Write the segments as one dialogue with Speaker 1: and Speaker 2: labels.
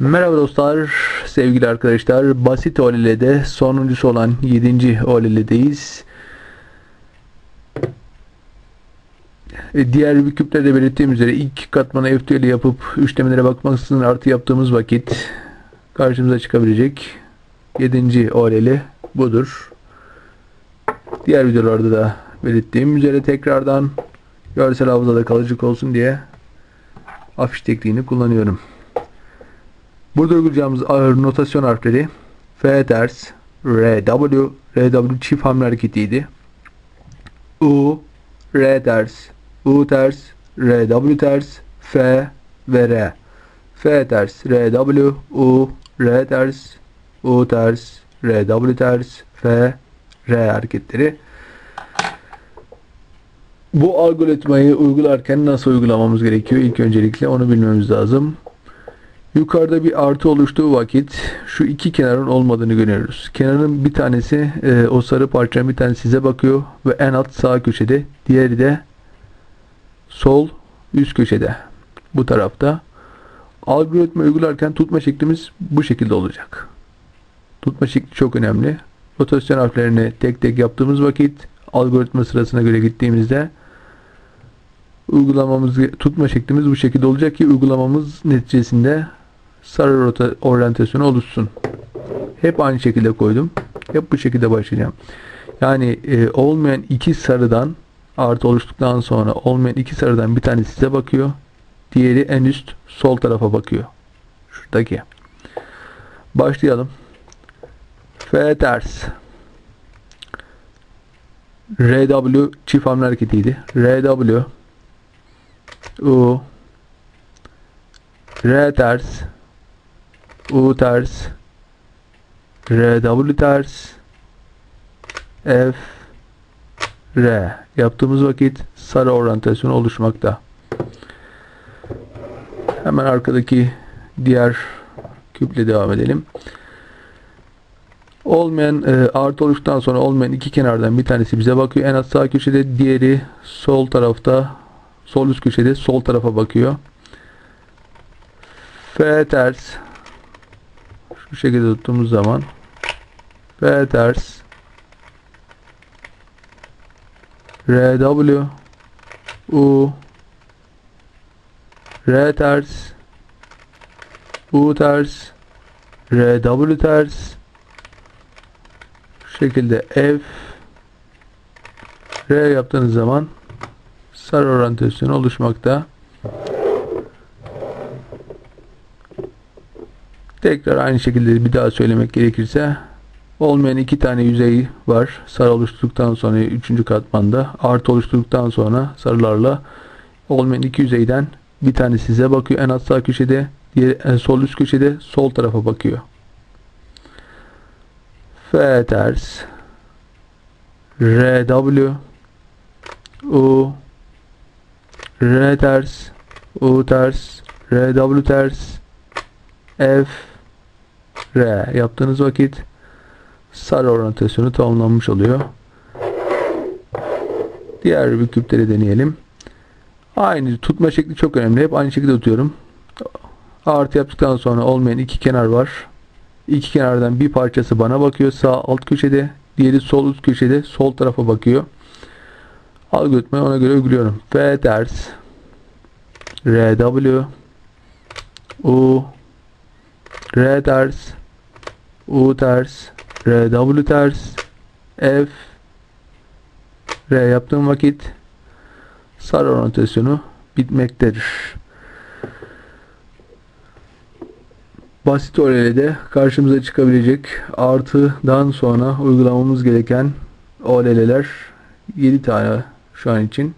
Speaker 1: Merhaba dostlar, sevgili arkadaşlar. Basit OLED'de sonuncusu olan 7. OLED'deyiz. E, Diğer küplerde belirttiğim üzere ilk katmanı FTL yapıp üçlemelere bakmaksızın artı yaptığımız vakit karşımıza çıkabilecek 7. OLED budur. Diğer videolarda da belirttiğim üzere tekrardan görsel hafızada kalıcılık olsun diye afiş tekniğini kullanıyorum. Burada uygulayacağımız notasyon harfleri F ters, R, W, R, W çift hamle hareketiydi. U, R ters, U ters, R, W ters, F ve R. F ters, R, W, U, R ters, U ters, R, W ters, F, R hareketleri. Bu algoritmayı uygularken nasıl uygulamamız gerekiyor? İlk öncelikle onu bilmemiz lazım. Yukarıda bir artı oluştuğu vakit şu iki kenarın olmadığını görüyoruz. Kenarın bir tanesi e, o sarı parçanın bir tanesi size bakıyor ve en alt sağ köşede. Diğeri de sol üst köşede. Bu tarafta. Algoritma uygularken tutma şeklimiz bu şekilde olacak. Tutma şekli çok önemli. Rotasyon harflerini tek tek yaptığımız vakit algoritma sırasına göre gittiğimizde uygulamamız tutma şeklimiz bu şekilde olacak ki uygulamamız neticesinde sarı rota oryantasyonu oluşsun. Hep aynı şekilde koydum. Hep bu şekilde başlayacağım. Yani e, olmayan iki sarıdan artı oluştuktan sonra olmayan iki sarıdan bir tane size bakıyor. Diğeri en üst sol tarafa bakıyor. Şuradaki. Başlayalım. F ters. RW çift hamle hareketiydi. RW U R ters U ters R W ters F R yaptığımız vakit sarı oryantasyon oluşmakta. Hemen arkadaki diğer küple devam edelim. Olmayan e, artı oluştuktan sonra olmayan iki kenardan bir tanesi bize bakıyor. En alt sağ köşede diğeri sol tarafta sol üst köşede sol tarafa bakıyor. F ters şu şekilde tuttuğumuz zaman F ters R W U R ters U ters R W ters şu şekilde F R yaptığınız zaman sarı oryantasyonu oluşmakta. Tekrar aynı şekilde bir daha söylemek gerekirse olmayan iki tane yüzey var. Sarı oluşturduktan sonra üçüncü katmanda. Artı oluşturduktan sonra sarılarla olmayan iki yüzeyden bir tane size bakıyor en alt sağ köşede diğer sol üst köşede sol tarafa bakıyor. F ters. R W. U. R ters. U ters. R W ters F R yaptığınız vakit sarı oryantasyonu tamamlanmış oluyor. Diğer bir küpleri deneyelim. Aynı tutma şekli çok önemli. Hep aynı şekilde tutuyorum. Artı yaptıktan sonra olmayan iki kenar var. İki kenardan bir parçası bana bakıyor. Sağ alt köşede. Diğeri sol üst köşede. Sol tarafa bakıyor. Algoritmayı ona göre uyguluyorum. F ters R W U R ters U ters R W ters F R yaptığım vakit sarı oryantasyonu bitmektedir. Basit OLED'de karşımıza çıkabilecek artıdan sonra uygulamamız gereken OLED'ler 7 tane şu an için.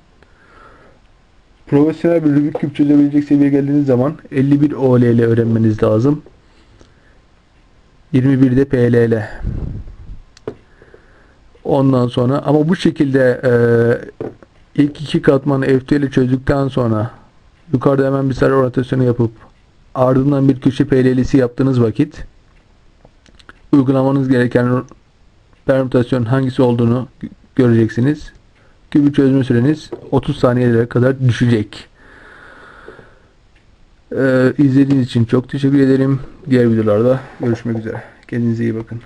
Speaker 1: Profesyonel bir Rubik küp çözebilecek seviyeye geldiğiniz zaman 51 OLL öğrenmeniz lazım. 21 de PLL. Ondan sonra ama bu şekilde e, ilk iki katmanı FTL çözdükten sonra yukarıda hemen bir sarı oryantasyonu yapıp ardından bir köşe PLL'si yaptığınız vakit uygulamanız gereken permütasyon hangisi olduğunu göreceksiniz kübü çözme süreniz 30 saniyelere kadar düşecek. Ee, izlediğiniz için çok teşekkür ederim. Diğer videolarda görüşmek üzere. Kendinize iyi bakın.